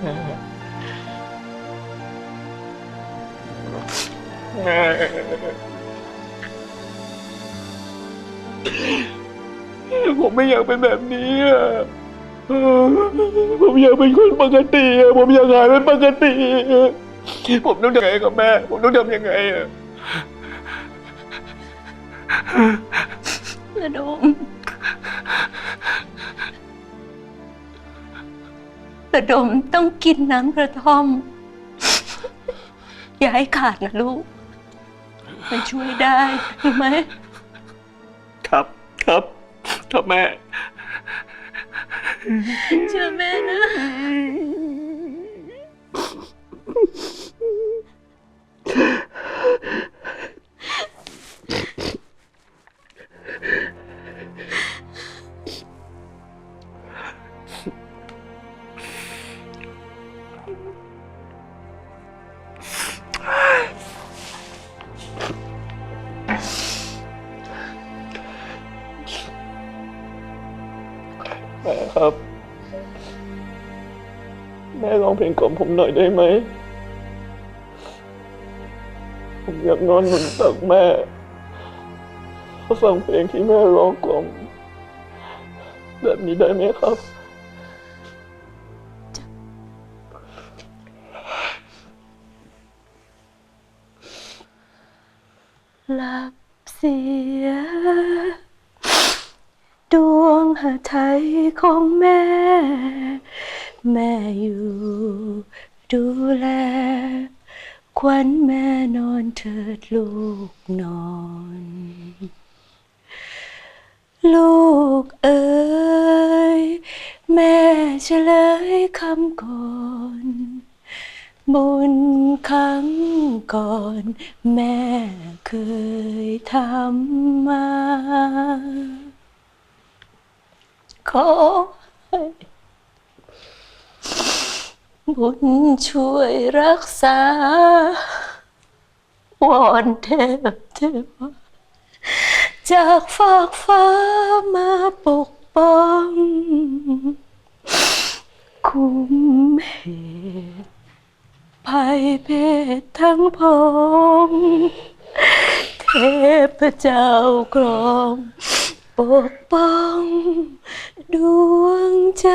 แม่ผมไม่อยากเป็นแบบนี้อะผมอยากเป็นคนปกติอะผมอยากหายเป็นปกติอะผมต้องทำยังไงกับแม่ ผมต้องทำยังไงอะ ระดม ระดมต้องกินน้ำกระท่อม อย่าให้ขาดนะลูก มันช่วยได้รู้ไหมครับครับครับแม่ เชื่อแม่นะ ครับ แม่ร้องเพลงกล่อมผมหน่อยได้ไหม ผมอยากนอนบนตักแม่ฟังเพลงที่แม่ร้องกล่อม แบบนี้ได้ไหมครับหลับเสีย หาไทยของแม่ แม่อยู่ ดูแล ควันแม่นอนเถิดลูกนอน ลูกเอ๋ยแม่เฉลยคำก่อนบุญครั้งก่อนแม่เคยทำมา ขอให้บุญช่วยรักษาวอนเทพเทวาจากฟากฟ้ามาปกป้อง คุ้มเหตุภัยเพศทั้งพอง เทพเจ้ากรอง ปกป้องดวงใจ